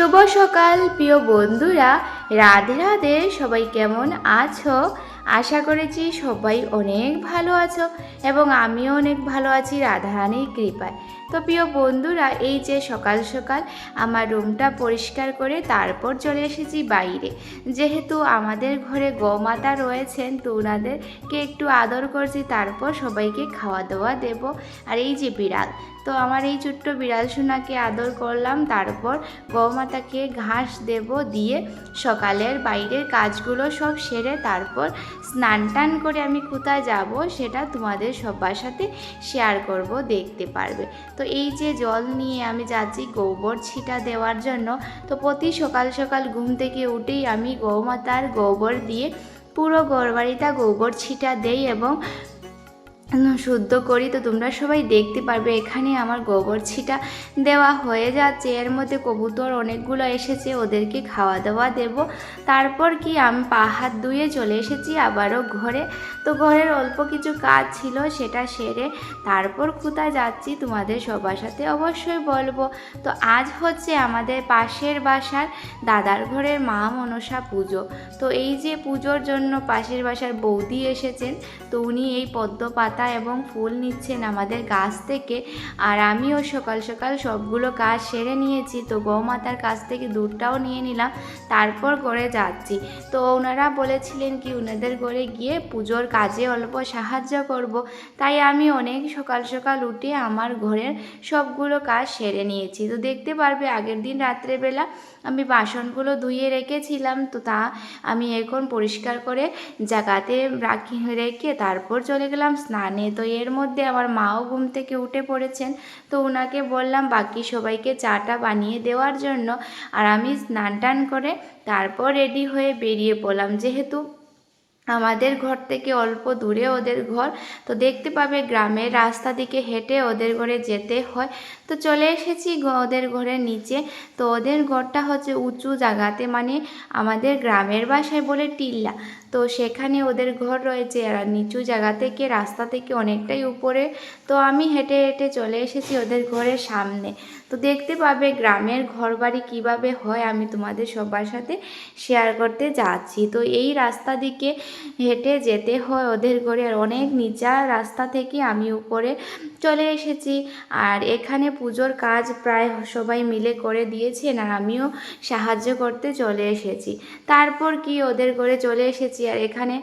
শুভ সকাল, প্রিয় বন্ধুরা। রাধে রাধে, সবাই কেমন আছো? আশা করেছি সবাই অনেক ভালো আছো এবং আমিও অনেক ভালো আছি রাধারানীর কৃপায়। তো প্রিয় বন্ধুরা, এই যে সকাল সকাল আমার রুমটা পরিষ্কার করে তারপর চলে এসেছি বাইরে। যেহেতু আমাদের ঘরে গোমাতা রয়েছেন, তো ওনাদেরকে একটু আদর করছি, তারপর সবাইকে খাওয়া দাওয়া দেব। আর এই যে বিড়াল, তো আমার এই ছোট্ট বিড়াল সোনাকে আদর করলাম, তারপর গৌমাতাকে ঘাস দেব দিয়ে সকালের বাইরের কাজগুলো সব সেরে তারপর স্নান টান করে আমি কোথায় যাব সেটা তোমাদের সবার সাথে শেয়ার করব, দেখতে পারবে। তো এই যে জল নিয়ে আমি যাচ্ছি গোবর ছিটা দেওয়ার জন্য, তো প্রতি সকাল সকাল ঘুম থেকে উঠেই আমি গৌমাতার গোবর দিয়ে পুরো ঘরবাড়িটা গোবর ছিটা দেই এবং শুদ্ধ করি তো তোমরা সবাই দেখতে পারবে। এখানে আমার গোবর ছিটা দেওয়া হয়ে যাচ্ছে। এর মধ্যে কবুতর অনেকগুলো এসেছে, ওদেরকে খাওয়া দাওয়া দেব। তারপর কি, আমি পা হাত ধুয়ে চলে এসেছি আবারও ঘরে। তো ঘরের অল্প কিছু কাজ ছিল, সেটা সেরে তারপর কোথায় যাচ্ছি তোমাদের সবার সাথে অবশ্যই বলব। তো আজ হচ্ছে আমাদের পাশের বাসার দাদার ঘরের মা মনসা পুজো। তো এই যে পুজোর জন্য পাশের বাসার বৌদি এসেছেন, তো উনি এই পদ্ম পাতা এবং ফুল নিচ্ছেন আমাদের গাছ থেকে। আর আমিও সকাল সকাল সবগুলো কাজ সেরে নিয়েছি। তো গৌমাতার কাছ থেকে দুধটাও নিয়ে নিলাম, তারপর করে যাচ্ছি। তো ওনারা বলেছিলেন কি ওনাদের ঘরে গিয়ে পুজোর কাজে অল্প সাহায্য করব। তাই আমি অনেক সকাল সকাল উঠে আমার ঘরের সবগুলো কাজ সেরে নিয়েছি। তো দেখতে পারবে, আগের দিন রাত্রেবেলা আমি বাসনগুলো ধুয়ে রেখেছিলাম। তো তা আমি এখন পরিষ্কার করে জায়গাতে রাখি, রেখে তারপর চলে গেলাম স্নানে তো এর মধ্যে আমার মাও ঘুম থেকে উঠে পড়েছেন। তো ওনাকে বললাম, বাকি সবাইকে চাটা বানিয়ে দেওয়ার জন্য। আর আমি স্নান টান করে তারপর রেডি হয়ে বেরিয়ে পড়লাম। যেহেতু আমাদের ঘর থেকে অল্প দূরে ওদের ঘর। তো দেখতে পাবে গ্রামের রাস্তা দিকে হেঁটে ওদের ঘরে যেতে হয়। তো চলে এসেছি ওদের ঘরের নিচে। তো ওদের ঘরটা হচ্ছে উঁচু জায়গাতে মানে আমাদের গ্রামের বাসায় বলে টিল্লা। তো সেখানে ওদের ঘর রয়েছে, আর নিচু জায়গা থেকে, রাস্তা থেকে অনেকটাই উপরে। তো আমি হেঁটে হেঁটে চলে এসেছি ওদের ঘরের সামনে। তো দেখতে পাবে গ্রামের ঘর বাড়ি কীভাবে হয়, আমি তোমাদের সবার সাথে শেয়ার করতে যাচ্ছি। তো এই রাস্তা দিকে হেঁটে যেতে হয় ওদের ঘরে, আর অনেক নিচা রাস্তা থেকে আমি উপরে চলে এসেছি। আর এখানে পুজোর কাজ প্রায় সবাই মিলে করে দিয়েছেন, আর আমিও সাহায্য করতে চলে এসেছি। তারপর কি ওদের ঘরে চলে এসেছি, আর এখানে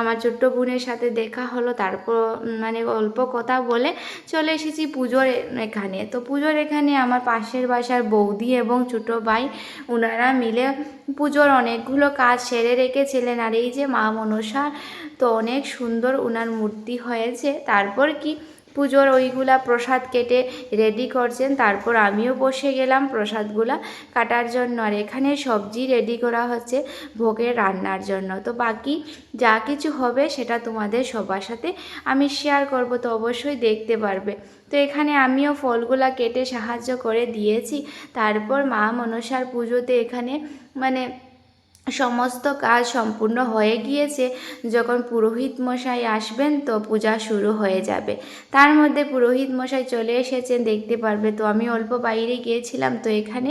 আমার ছোট্ট বোনের সাথে দেখা হলো, তারপর মানে অল্প কথা বলে চলে এসেছি পুজোর এখানে। তো পুজোর এখানে আমার পাশের বাসার বৌদি এবং ছোটো ভাই ওনারা মিলে পুজোর অনেকগুলো কাজ সেরে রেখেছিলেন। আর এই যে মা মনসা তো অনেক সুন্দর ওনার মূর্তি হয়েছে। তারপর কি পুজোর ওইগুলা প্রসাদ কেটে রেডি করছেন। তারপর আমিও বসে গেলাম প্রসাদগুলা কাটার জন্য। আর এখানে সবজি রেডি করা হচ্ছে ভোগের রান্নার জন্য। তো বাকি যা কিছু হবে সেটা তোমাদের সবার সাথে আমি শেয়ার করব, তো অবশ্যই দেখতে পারবে। তো এখানে আমিও ফলগুলা কেটে সাহায্য করে দিয়েছি। তারপর মা মনসার পুজোতে এখানে মানে সমস্ত কাজ সম্পূর্ণ হয়ে গিয়েছে, যখন পুরোহিত মশাই আসবেন তো পূজা শুরু হয়ে যাবে। তার মধ্যে পুরোহিত মশাই চলে এসেছেন, দেখতে পারবে তো আমি অল্প বাইরে গিয়েছিলাম তো এখানে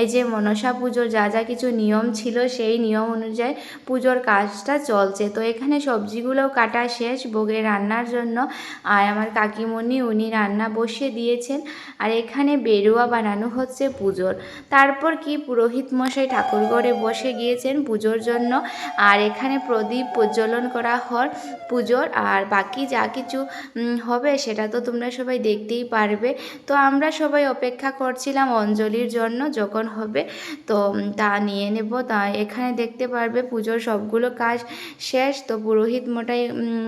এই যে মনসা পুজোর যা যা কিছু নিয়ম ছিল সেই নিয়ম অনুযায়ী পুজোর কাজটা চলছে। তো এখানে সবজিগুলোও কাটা শেষ ভোগের রান্নার জন্য আর আমার কাকিমণি উনি রান্না বসিয়ে দিয়েছেন আর এখানে বেরুয়া বানানো হচ্ছে পুজোর। তারপর কি পুরোহিত মশাই ঠাকুরঘরে বসে গিয়েছেন পুজোর জন্য। আর এখানে প্রদীপ প্রজ্বলন করা হয় পুজোর। আর বাকি যা কিছু হবে সেটা তো তোমরা সবাই দেখতেই পারবে। তো আমরা সবাই অপেক্ষা করছিলাম অঞ্জলির জন্য যখন হবে। তো তা নিয়ে নেব। তা এখানে দেখতে পারবে পুজোর সবগুলো কাজ শেষ। তো পুরোহিত মোটাই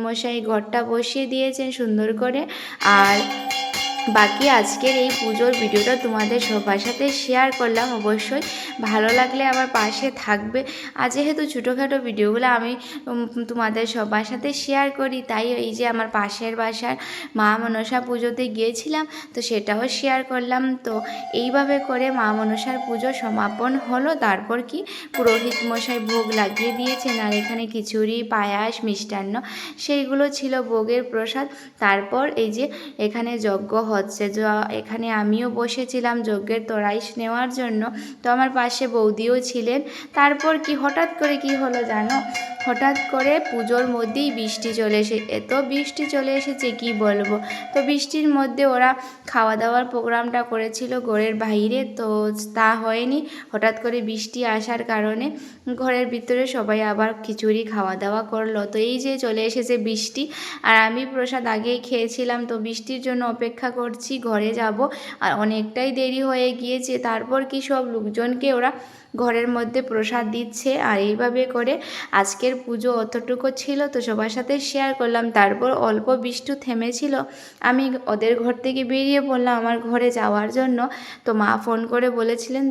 মশাই ঘরটা বসিয়ে দিয়েছেন সুন্দর করে। আর বাকি আজকের এই পুজোর ভিডিওটা তোমাদের সবার সাথে শেয়ার করলাম। অবশ্যই ভালো লাগলে আমার পাশে থাকবে। আর যেহেতু ছোটোখাটো ভিডিওগুলো আমি তোমাদের সবার সাথে শেয়ার করি, তাই এই যে আমার পাশের বাসার মা মনসা পুজোতে গিয়েছিলাম, তো সেটাও শেয়ার করলাম। তো এইভাবে করে মা মনসার পুজো সমাপন হলো। তারপর কি? পুরোহিত মশাই ভোগ লাগিয়ে দিয়েছেন, আর এখানে খিচুড়ি, পায়াস, মিষ্টান্ন, সেইগুলো ছিল ভোগের প্রসাদ। তারপর এই যে এখানে যজ্ঞ হচ্ছে, যে, এখানে আমিও বসেছিলাম যজ্ঞের তরাইশ নেওয়ার জন্য। তো আমার পাশে বৌদিও ছিলেন। তারপর কি, হঠাৎ করে কি হলো জানো? হঠাৎ করে পুজোর মধ্যেই বৃষ্টি চলে এসে, এত বৃষ্টি চলে এসেছে, কি বলব? তো বৃষ্টির মধ্যে ওরা খাওয়া দাওয়ার প্রোগ্রামটা করেছিল ঘরের বাইরে। তো তা হয়নি। হঠাৎ করে বৃষ্টি আসার কারণে ঘরের ভিতরে সবাই আবার খিচুড়ি খাওয়া দাওয়া করল। তো এই যে চলে এসেছে বৃষ্টি। আর আমি প্রসাদ আগেই খেয়েছিলাম। তো বৃষ্টির জন্য অপেক্ষা করছি, ঘরে যাব। আর অনেকটাই দেরি হয়ে গিয়েছে। তারপর কি সব লোকজনকে ওরা ঘরের মধ্যে প্রসাদ দিচ্ছে। আর এইভাবে করে আজকের পুজো অতটুকু ছিল। তো সবার সাথে শেয়ার করলাম। তারপর অল্প বৃষ্টি থেমেছিল। আমি ওদের ঘর থেকে বেরিয়ে পড়লাম আমার ঘরে যাওয়ার জন্য। তো মা ফোন করে বলেছিলেন,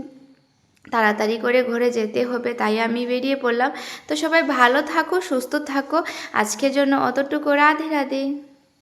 তাড়াতাড়ি করে ঘরে যেতে হবে। তাই আমি বেরিয়ে পড়লাম। তো সবাই ভালো থাকো, সুস্থ থাকো। আজকের জন্য অতটুকু। রাধে রাধে।